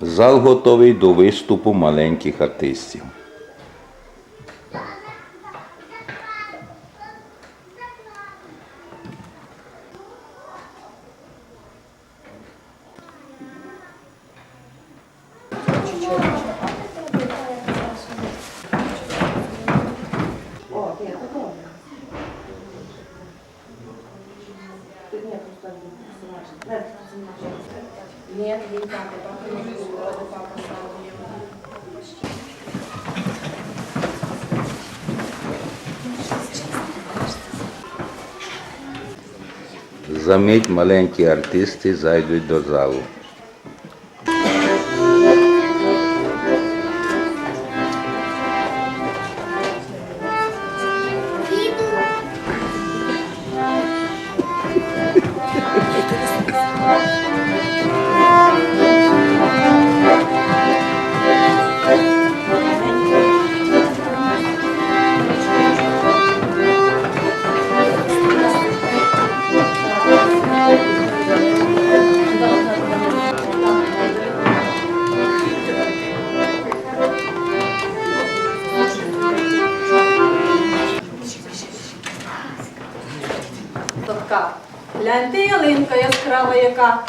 Зал готовий до виступу маленьких артистів. Нет, Замить маленькі артисти зайдуть до залу. Гляньте ялинка яскрава яка.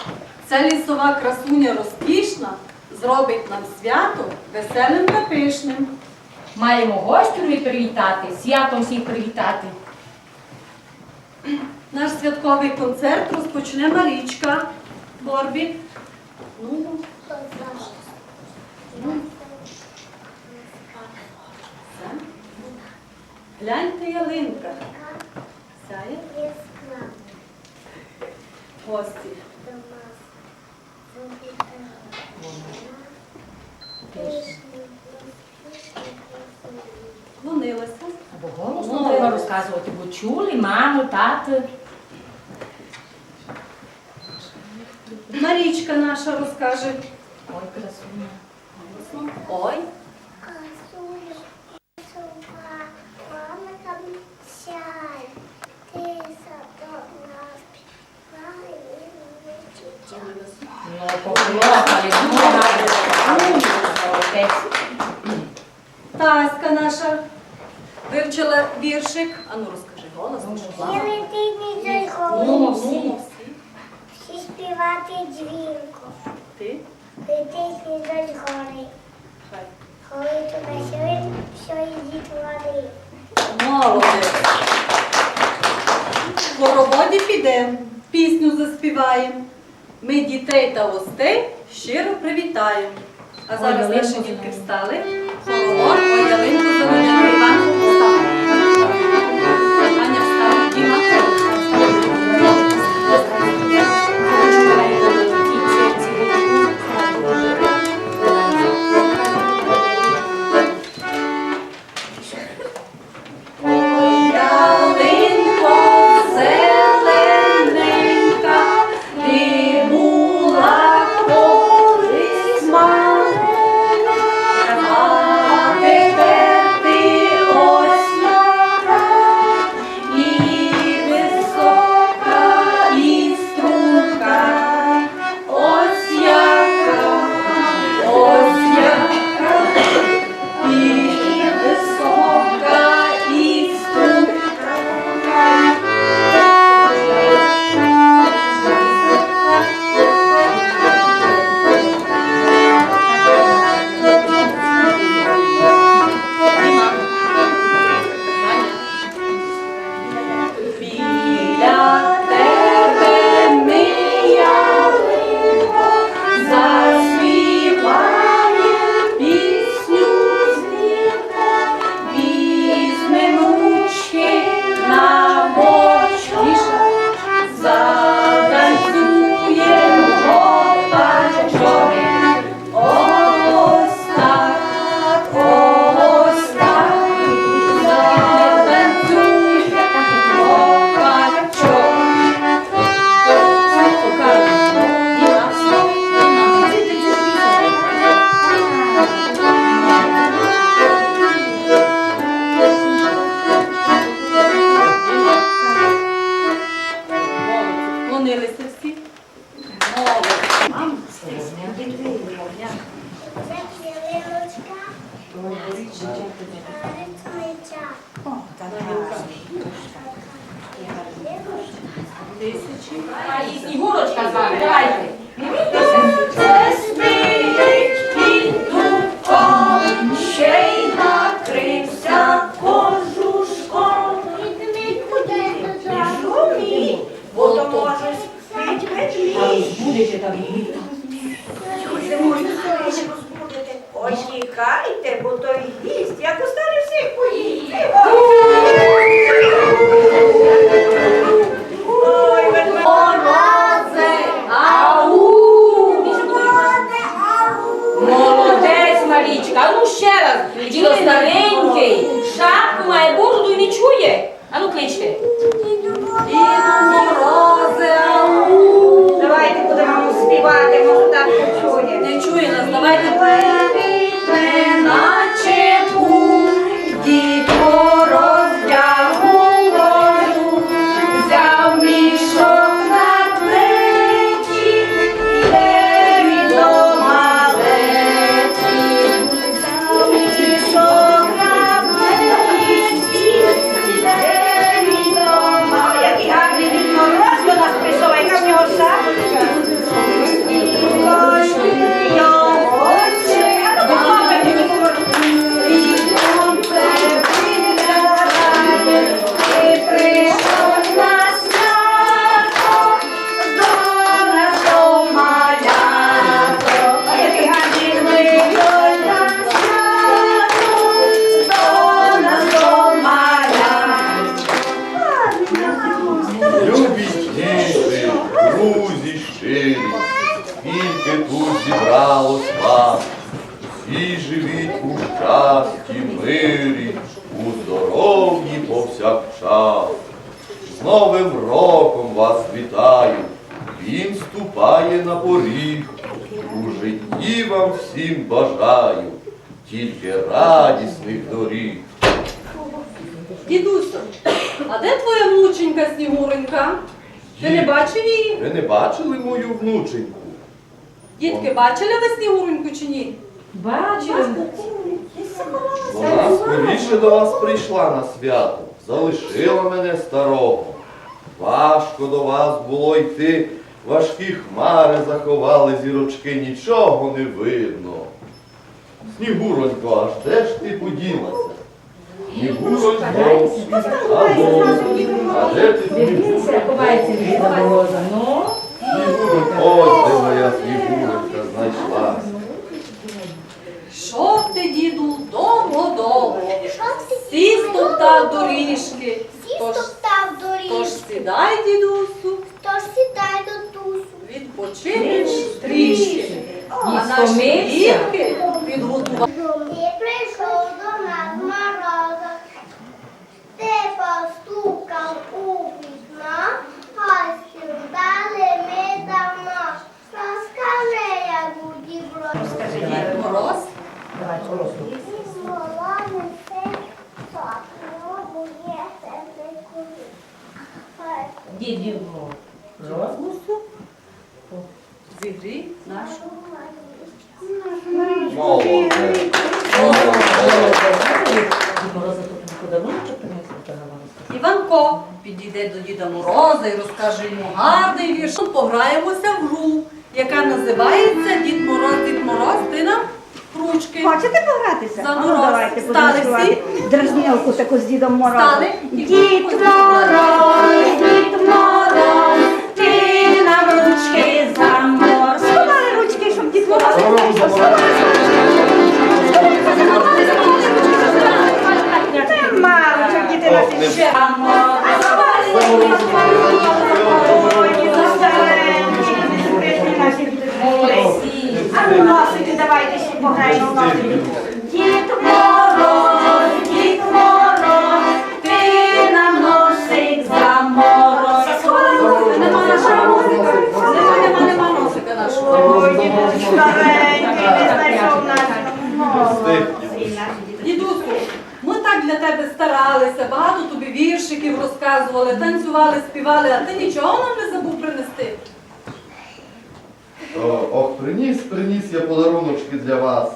Ця лісова красуня розкішна зробить нам свято веселим та пишним. Маємо гостю привітати, святом всіх привітати. Наш святковий концерт розпочне Марічка. Борбі. Ну, ну. Гляньте ялинка. Сяє гості. Клонилася. Або голосно треба розказувати, бо чули маму, тату. Марічка наша розкаже. Ой, красуня. Ой, Касуля, сова, мама там сяй, ти садок нас співає, Ну, похлопали, ну, гарно. Молодець. Таська наша вивчила віршик. Ану розкажи голосно. щоб Я мама. летить не Ну, зайхову, всі. всі. всі співати дзвінко, Ти? летить не зайхори, Хай. коли туди сюди, все йдіть води. Молодець. В хороводі підемо, пісню заспіваємо. Ми дітей та гостей щиро привітаємо. А зараз наші дітки встали. Ой, ялинку заведемо. І Снігурочка з вами. Давайте. Це спить під дубком, ще й накрився кожушком. Шумі, бо то може спить ведмідь. Будете там Не можна скоріше розбудити. Ой, бо той гість, як у кличте. Давайте будемо співати, може так почує. Не чує нас, давайте всі живіть у щасті, мирі, у здоров'ї повсякчас. З Новим роком вас вітаю, він ступає на поріг, у житті вам всім бажаю, тільки радісних доріг. Дідусю, а де твоя внученька Снігуренька? Ти не бачив її? Ви не бачили мою внученьку? Дітки, бачили ви Снігуреньку чи ні? Бачили. Вона скоріше до вас прийшла на свято, залишила мене старого. Важко до вас було йти, важкі хмари заховали зірочки, нічого не видно. Снігуронько, аж де ж ти поділася? Снігуронько, алло, а де ти Снігуронько? Ховається від мороза. Ну. Снігуронько, ось де моя Снігуронька знайшлася. Йшов ти, діду, довго-довго. Всі стоптав доріжки. Тож, Стоптав тож сідай, дідусю, тож сідай до тусу. відпочинеш трішки. А наші стомився? дітки підготували. І прийшов до нас мороза, ти постукав у вікно, гостю дали ми давно. Розкажи, як у дібро. Мороз. Дідів розмусу. Зігрій нашу. Молодець. Іванко підійде до Діда Мороза і розкаже йому гарний вірш. Пограємося в гру, яка називається Дід Мороз, Дід Мороз, ти нам ручки. Хочете погратися? За ну, давайте Стали всі. співати таку з Дідом Морозом. Стали? Дід Мороз, Дід Мороз, ти нам ручки замор. Сховали ручки, щоб Дід Мороз не прийшов. Старенький, не знайшов нас. Дідусю, ми так для тебе старалися, багато тобі віршиків розказували, танцювали, співали, а ти нічого нам не забув принести. О, Ох, приніс, приніс я подаруночки для вас.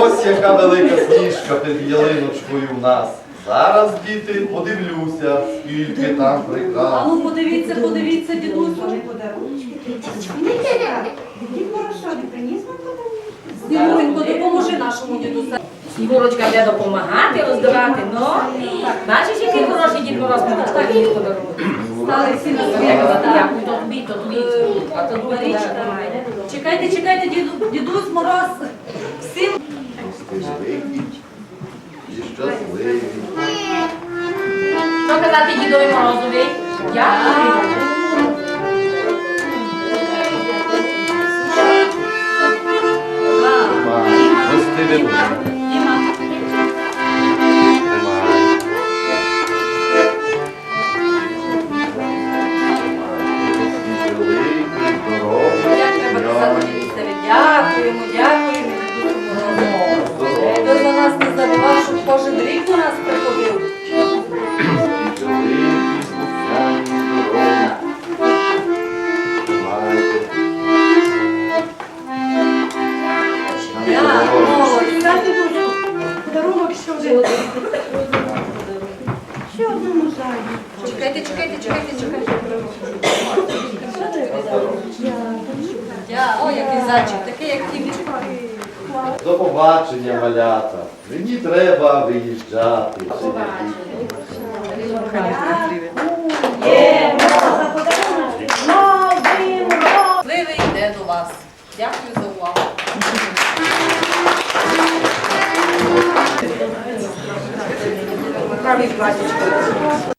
Ось яка велика сніжка під ялиночкою в нас. Зараз, діти, подивлюся, скільки там А ну подивіться, подивіться, дідусю. Дід Мороз не приніс вам подарунки? Допоможи нашому дідусю. Снігурочка буде допомагати роздавати, ну. Бачиш, який хороший дід Мороз мені такий подарунок. Стали всі на своє. так. дякую, то тобі, то тобі. А то друга річ. Чекайте, чекайте, діду, дідусь Мороз. Всім Великі і щасливі. Що казати дідові Морозові? Я Тримай. Ось ти До побачення, малята. Мені треба виїжджати. Щасливий йде до вас. Дякую за увагу. Правий платічко.